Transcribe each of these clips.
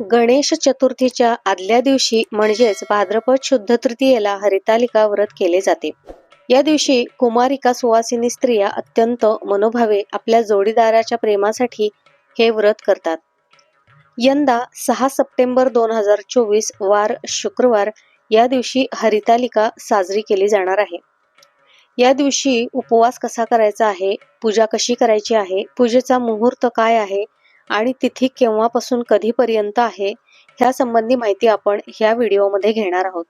गणेश चतुर्थीच्या आदल्या दिवशी म्हणजेच भाद्रपद शुद्ध तृतीयेला हरितालिका व्रत केले जाते. या दिवशी कुमारिका सुवासिनी स्त्रिया अत्यंत मनोभावे आपल्या जोडीदाराच्या प्रेमासाठी हे व्रत करतात. यंदा सहा सप्टेंबर दोन हजार चोवीस वार शुक्रवार या दिवशी हरितालिका साजरी केली जाणार आहे. या दिवशी उपवास कसा करायचा आहे पूजा कशी करायची आहे पूजेचा मुहूर्त काय आहे आणि तिथी केव्हापासून कधीपर्यंत आहे ह्या संबंधी माहिती आपण ह्या व्हिडिओमध्ये घेणार आहोत.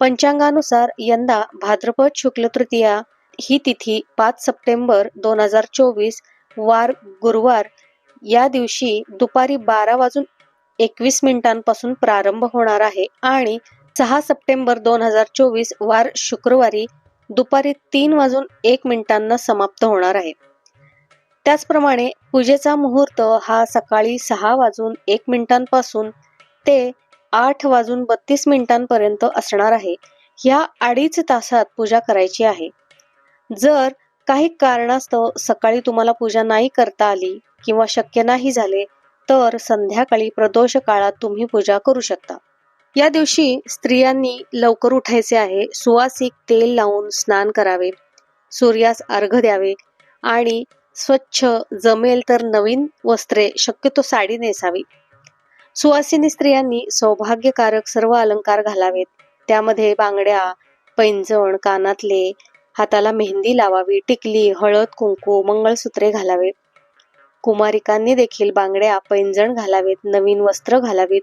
पंचांगानुसार यंदा भाद्रपद शुक्ल तृतीया ही तिथी पाच सप्टेंबर दोन हजार चोवीस वार गुरुवार या दिवशी दुपारी बारा वाजून एकवीस मिनिटांपासून प्रारंभ होणार आहे आणि सहा सप्टेंबर दोन हजार चोवीस वार शुक्रवारी दुपारी तीन वाजून एक मिनिटांना समाप्त होणार आहे. त्याचप्रमाणे पूजेचा मुहूर्त हा सकाळी सहा वाजून एक मिनिटांपासून ते आठ वाजून बत्तीस मिनिटांपर्यंत असणार आहे. ह्या अडीच तासात पूजा करायची आहे. जर काही कारणास्तव सकाळी तुम्हाला पूजा नाही करता आली किंवा शक्य नाही झाले तर संध्याकाळी प्रदोष काळात तुम्ही पूजा करू शकता. या दिवशी स्त्रियांनी लवकर उठायचे आहे. सुवासिक तेल लावून स्नान करावे. सूर्यास अर्घ द्यावे आणि स्वच्छ जमेल तर नवीन वस्त्रे शक्यतो साडी नेसावी. सुवासिनी स्त्रियांनी सौभाग्यकारक सर्व अलंकार घालावेत. त्यामध्ये बांगड्या पैंजण कानातले हाताला मेहंदी लावावी टिकली हळद कुंकू मंगळसूत्रे घालावे कुमारिकांनी देखील बांगड्या पैंजण घालावेत नवीन वस्त्र घालावीत.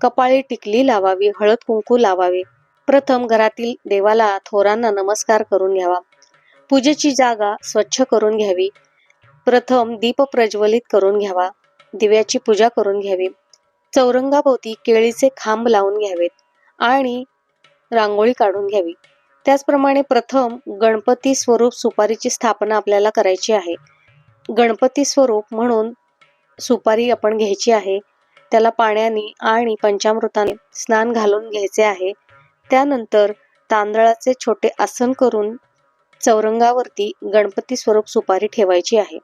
कपाळी टिकली लावावी हळद कुंकू लावावे. प्रथम घरातील देवाला थोरांना नमस्कार करून घ्यावा. पूजेची जागा स्वच्छ करून घ्यावी. प्रथम दीप प्रज्वलित करून घ्यावा. दिव्याची पूजा करून घ्यावी. चौरंगाभोवती केळीचे खांब लावून घ्यावेत आणि रांगोळी काढून घ्यावी. त्याचप्रमाणे प्रथम गणपती स्वरूप सुपारीची स्थापना आपल्याला करायची आहे. गणपती स्वरूप म्हणून सुपारी आपण घ्यायची आहे. त्याला पाण्याने आणि पंचामृताने स्नान घालून घ्यायचे आहे. त्यानंतर तांदळाचे छोटे आसन करून चौरंगावरती गणपती स्वरूप सुपारी ठेवायची आहे.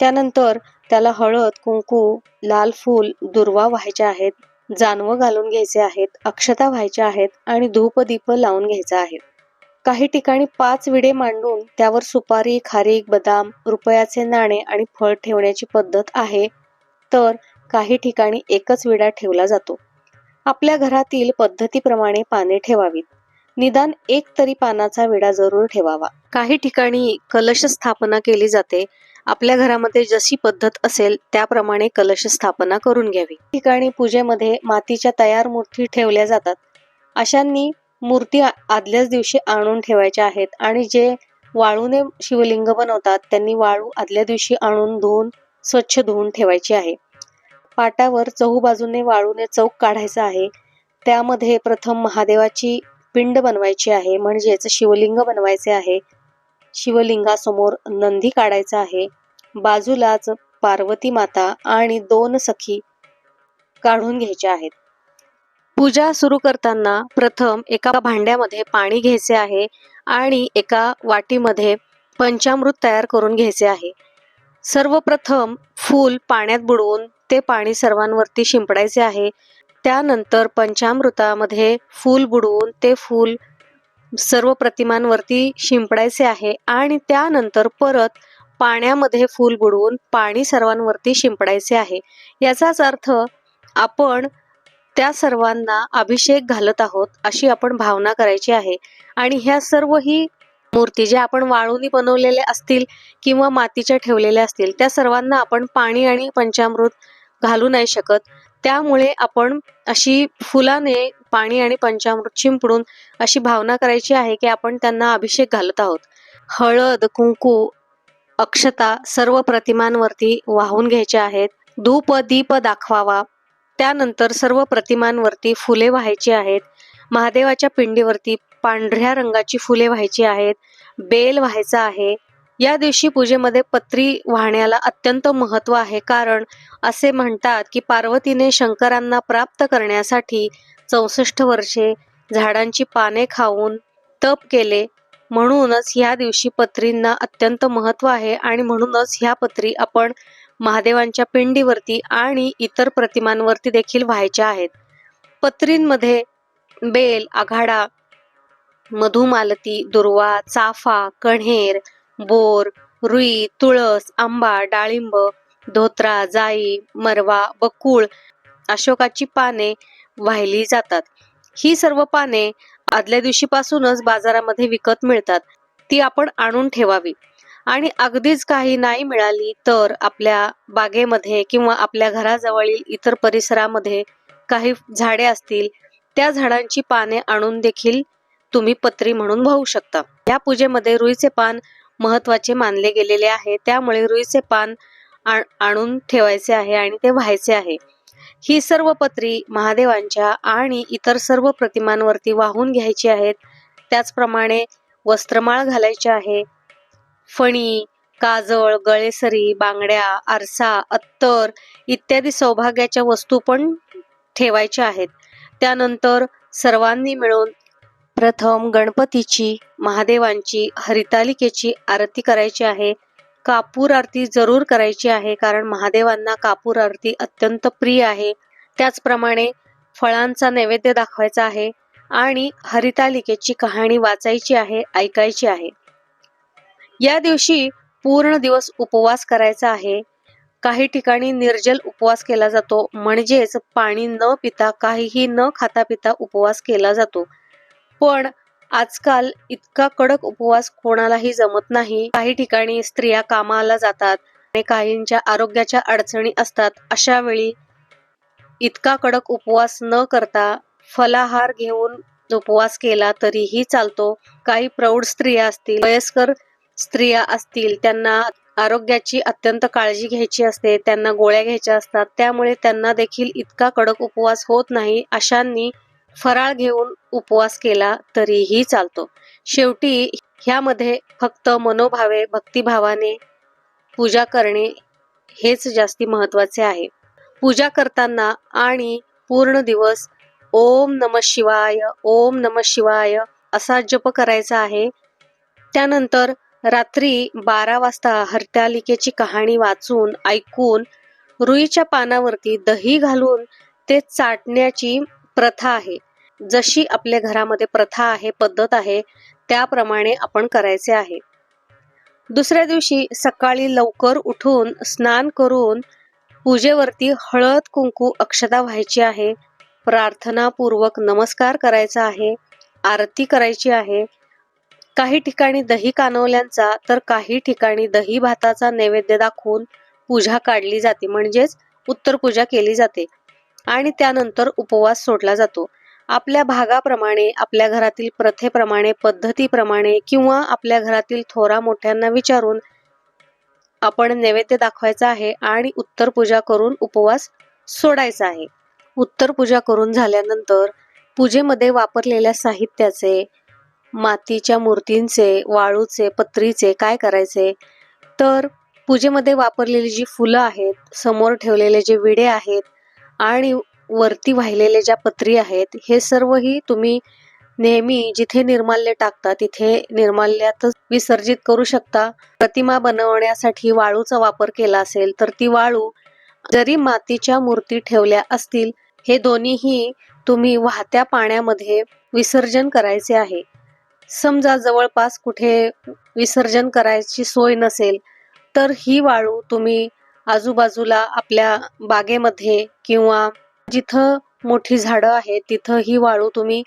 त्यानंतर त्याला हळद कुंकू लाल फूल दुर्वा व्हायचे आहेत जानवं घालून घ्यायचे आहेत अक्षता व्हायच्या आहेत आणि धूप दीप लावून घ्यायचा आहे. काही ठिकाणी पाच विडे मांडून त्यावर सुपारी खारीक बदाम रुपयाचे नाणे आणि फळ ठेवण्याची पद्धत आहे तर काही ठिकाणी एकच विडा ठेवला जातो. आपल्या घरातील पद्धतीप्रमाणे पाने ठेवावीत. निदान एक तरी पानाचा विडा जरूर ठेवावा. काही ठिकाणी कलश स्थापना केली जाते आपल्या घरामध्ये जशी पद्धत असेल त्याप्रमाणे कलश स्थापना करून घ्यावी. ठिकाणी पूजेमध्ये मातीच्या तयार मूर्ती ठेवल्या जातात. अशांनी मूर्ती आदल्याच दिवशी आणून ठेवायच्या आहेत आणि जे वाळूने शिवलिंग बनवतात त्यांनी वाळू आदल्या दिवशी आणून धुवून स्वच्छ धुवून ठेवायची आहे. पाटावर चहूबाजूने वाळूने चौक काढायचा आहे. त्यामध्ये प्रथम महादेवाची पिंड बनवायची आहे म्हणजेच शिवलिंग बनवायचे आहे. शिवलिंगासमोर नंदी काढायचा आहे. बाजूलाच पार्वती माता आणि दोन सखी काढून घ्यायच्या आहेत. पूजा सुरू करताना प्रथम एका भांड्यामध्ये पाणी घ्यायचे आहे आणि एका वाटीमध्ये पंचामृत तयार करून घ्यायचे आहे. सर्वप्रथम फूल पाण्यात बुडवून ते पाणी सर्वांवरती शिंपडायचे आहे. त्यानंतर पंचामृतामध्ये फूल बुडवून ते फूल सर्व प्रतिमांवरती शिंपडायचे आहे आणि त्यानंतर परत पाण्यामध्ये फूल बुडवून पाणी सर्वांवरती शिंपडायचे आहे. याचाच अर्थ आपण त्या सर्वांना अभिषेक घालत आहोत अशी आपण भावना करायची आहे. आणि ह्या सर्व ही मूर्ती ज्या आपण वाळूनी बनवलेल्या असतील किंवा मातीच्या ठेवलेल्या असतील त्या सर्वांना आपण पाणी आणि पंचामृत घालू नाही शकत. त्यामुळे आपण अशी फुलाने पाणी आणि पंचामृत शिंपडून अशी भावना करायची आहे की आपण त्यांना अभिषेक घालत आहोत. हळद कुंकू अक्षता सर्व प्रतिमांवरती वाहून घ्यायचे आहेत. धूप दीप दाखवावा. त्यानंतर सर्व प्रतिमांवरती फुले व्हायची आहेत. महादेवाच्या पिंडीवरती पांढऱ्या रंगाची फुले व्हायची आहेत. बेल व्हायचा आहे. या दिवशी पूजेमध्ये पत्री वाहण्याला अत्यंत महत्त्व आहे. कारण असे म्हणतात की पार्वतीने शंकरांना प्राप्त करण्यासाठी चौसष्ट वर्षे झाडांची पाने खाऊन तप केले. म्हणूनच ह्या दिवशी पत्रींना अत्यंत महत्त्व आहे आणि म्हणूनच ह्या पत्री आपण महादेवांच्या पिंडीवरती आणि इतर प्रतिमांवरती देखील व्हायच्या आहेत. पत्रींमध्ये बेल आघाडा मधुमालती दुर्वा चाफा कण्हेर बोर रुई तुळस आंबा डाळिंब धोत्रा जाई मरवा बकुळ अशोकाची पाने वाहिली जातात. ही सर्व पाने आदल्या दिवशीपासूनच बाजारामध्ये विकत मिळतात. ती आपण आणून ठेवावी. आणि अगदीच काही नाही मिळाली तर आपल्या बागेमध्ये किंवा आपल्या घराजवळील इतर परिसरामध्ये काही झाडे असतील त्या झाडांची पाने आणून देखील तुम्ही पत्री म्हणून वाहू शकता. या पूजेमध्ये रुईचे पान महत्त्वाचे मानले गेलेले आहे. त्यामुळे रुईचे पान आणून ठेवायचे आहे आणि ते व्हायचे आहे. ही सर्व पत्री महादेवांच्या आणि इतर सर्व प्रतिमांवरती वाहून घ्यायची आहेत. त्याचप्रमाणे वस्त्रमाळ घालायचे आहे. फणी काजळ गळेसरी बांगड्या आरसा अत्तर इत्यादी सौभाग्याच्या वस्तू पण ठेवायच्या आहेत. त्यानंतर सर्वांनी मिळून प्रथम गणपतीची महादेवांची हरितालिकेची आरती करायची आहे. कापूर आरती जरूर करायची आहे कारण महादेवांना कापूर आरती अत्यंत प्रिय आहे. त्याचप्रमाणे फळांचा नैवेद्य दाखवायचा आहे आणि हरितालिकेची कहाणी वाचायची आहे ऐकायची आहे. या दिवशी पूर्ण दिवस उपवास करायचा आहे. काही ठिकाणी निर्जल उपवास केला जातो म्हणजेच पाणी न पिता काहीही न खाता पिता उपवास केला जातो. पण आजकाल इतका कडक उपवास कोणालाही जमत नाही. काही ठिकाणी स्त्रिया कामाला जातात आणि काहींच्या आरोग्याच्या अडचणी असतात. अशा वेळी इतका कडक उपवास न करता फलाहार घेऊन उपवास केला तरीही चालतो. काही प्रौढ स्त्रिया असतील वयस्कर स्त्रिया असतील त्यांना आरोग्याची अत्यंत काळजी घ्यायची असते त्यांना गोळ्या घ्यायच्या असतात. त्यामुळे त्यांना देखील इतका कडक उपवास होत नाही अशांनी फराळ घेऊन उपवास केला तरीही चालतो. शेवटी ह्यामध्ये फक्त मनोभावे भक्तिभावाने पूजा करणे हेच जास्ती महत्त्वाचे आहे. पूजा करताना आणि पूर्ण दिवस ओम नम शिवाय ओम नम शिवाय असा जप करायचा आहे. त्यानंतर रात्री बारा वाजता हरतालिकेची कहाणी वाचून ऐकून रुईच्या पानावरती दही घालून ते चाटण्याची प्रथा आहे. जशी आपल्या घरामध्ये प्रथा आहे पद्धत आहे त्याप्रमाणे आपण करायचे आहे. दुसऱ्या दिवशी सकाळी लवकर उठून स्नान करून पूजेवरती हळद कुंकू अक्षता व्हायची आहे. प्रार्थनापूर्वक नमस्कार करायचा आहे आरती करायची आहे. काही ठिकाणी दही कानवल्यांचा तर काही ठिकाणी दही भाताचा नैवेद्य दाखवून पूजा काढली जाते. म्हणजेच उत्तर पूजा केली जाते. आणि त्यानंतर उपवास सोडला जातो. आपल्या भागाप्रमाणे आपल्या घरातील प्रथेप्रमाणे पद्धतीप्रमाणे किंवा आपल्या घरातील थोरा मोठ्यांना विचारून आपण नैवेद्य दाखवायचा आहे आणि उत्तर पूजा करून उपवास सोडायचा आहे. उत्तर पूजा करून झाल्यानंतर पूजेमध्ये वापरलेल्या साहित्याचे मातीच्या मूर्तींचे वाळूचे पत्रीचे काय करायचे? तर पूजेमध्ये वापरलेली जी फुलं आहेत समोर ठेवलेले जे विडे आहेत आणि वरती वाहिलेले ज्या पत्री आहेत हे सर्वही तुम्ही नेहमी जिथे निर्माल्य टाकता तिथे निर्माल्यातच विसर्जित करू शकता. प्रतिमा बनवण्यासाठी वाळूचा वापर केला असेल तर ती वाळू जरी मातीच्या मूर्ती ठेवल्या असतील हे दोन्हीही तुम्ही वाहत्या पाण्यामध्ये विसर्जन करायचे आहे. समजा जवळपास कुठे विसर्जन करायची सोय नसेल तर ही वाळू तुम्ही आजूबाजूला आपल्या बागेमध्ये किंवा जिथं मोठी झाडं आहेत तिथं ही वाळू तुम्ही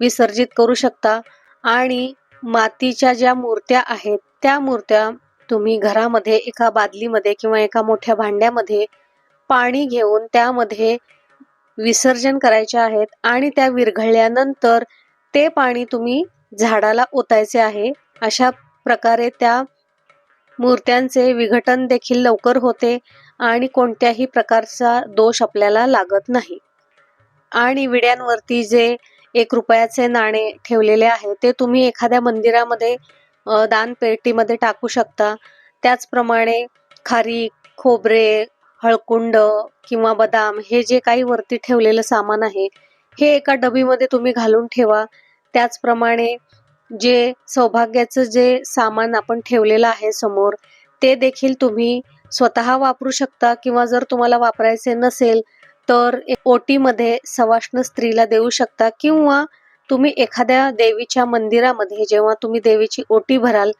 विसर्जित करू शकता. आणि मातीच्या ज्या मूर्त्या आहेत त्या मूर्त्या तुम्ही घरामध्ये एका बादलीमध्ये किंवा एका मोठ्या भांड्यामध्ये पाणी घेऊन त्यामध्ये विसर्जन करायचे आहेत आणि त्या विरघळल्यानंतर ते पाणी तुम्ही झाडाला ओतायचे आहे. अशा प्रकारे त्या मूर्त्यांचे विघटन देखील लवकर होते आणि कोणत्याही प्रकारचा दोष आपल्याला लागत नाही. आणि विड्यांवरती जे एक रुपयाचे नाणे ठेवलेले आहे ते तुम्ही एखाद्या मंदिरामध्ये दानपेटीमध्ये टाकू शकता. त्याचप्रमाणे खारी खोबरे हळकुंड किंवा बदाम हे जे काही वरती ठेवलेलं सामान आहे हे एका डबीमध्ये तुम्ही घालून ठेवा. त्याचप्रमाणे जे सौभाग्याचं जे सामान आपण ठेवलेलं आहे समोर ते देखील तुम्ही स्वतः वापरू शकता किंवा जर तुम्हाला वापरायचे नसेल तर ओटीमध्ये सवाष्ण स्त्रीला देऊ शकता किंवा तुम्ही एखाद्या देवीच्या मंदिरामध्ये जेव्हा तुम्ही देवीची ओटी भराल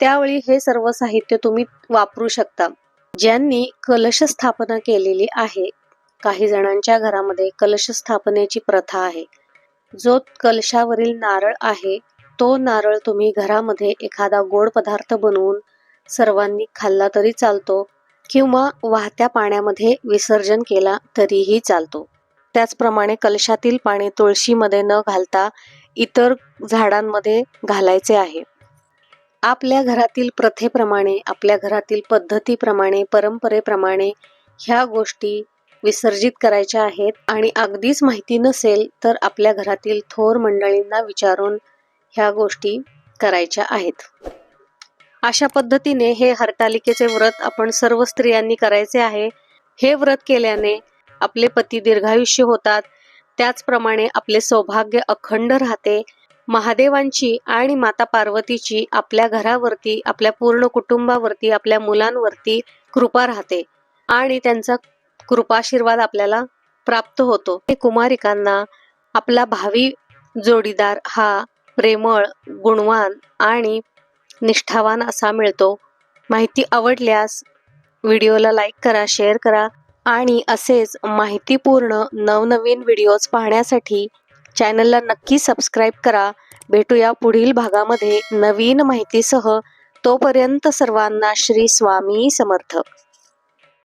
त्यावेळी हे सर्व साहित्य तुम्ही वापरू शकता. ज्यांनी कलश स्थापना केलेली आहे काही जणांच्या घरामध्ये कलश स्थापनेची प्रथा आहे. जो कलशावरील नारळ आहे तो नारळ तुम्ही घरामध्ये एखादा गोड पदार्थ बनवून सर्वांनी खाल्ला तरी चालतो किंवा वाहत्या पाण्यामध्ये विसर्जन केला तरीही चालतो. त्याचप्रमाणे कलशातील पाणी तुळशीमध्ये न घालता इतर झाडांमध्ये घालायचे आहे. आपल्या घरातील प्रथेप्रमाणे आपल्या घरातील पद्धतीप्रमाणे परंपरेप्रमाणे ह्या गोष्टी विसर्जित करायच्या आहेत आणि अगदीच माहिती नसेल तर आपल्या घरातील थोर मंडळींना विचारून ह्या गोष्टी करायच्या आहेत. अशा पद्धतीने हे हरतालिकेचे व्रत आपण सर्व स्त्रियांनी करायचे आहे. हे व्रत केल्याने आपले पती दीर्घायुष्य होतात. त्याचप्रमाणे आपले सौभाग्य अखंड राहते. महादेवांची आणि माता पार्वतीची आपल्या घरावरती आपल्या पूर्ण कुटुंबावरती आपल्या मुलांवरती कृपा राहते आणि त्यांचा कृपाशीर्वाद आपल्याला प्राप्त होतो. हे कुमारिकांना आपला भावी जोडीदार हा प्रेमळ गुणवान आणि निष्ठावान असा मिळतो. माहिती आवडल्यास व्हिडिओला लाईक करा शेअर करा आणि असेच माहितीपूर्ण नवनवीन व्हिडिओज पाहण्यासाठी चॅनलला नक्की सबस्क्राईब करा. भेटूया पुढील भागामध्ये नवीन माहितीसह. तोपर्यंत सर्वांना श्री स्वामी समर्थ.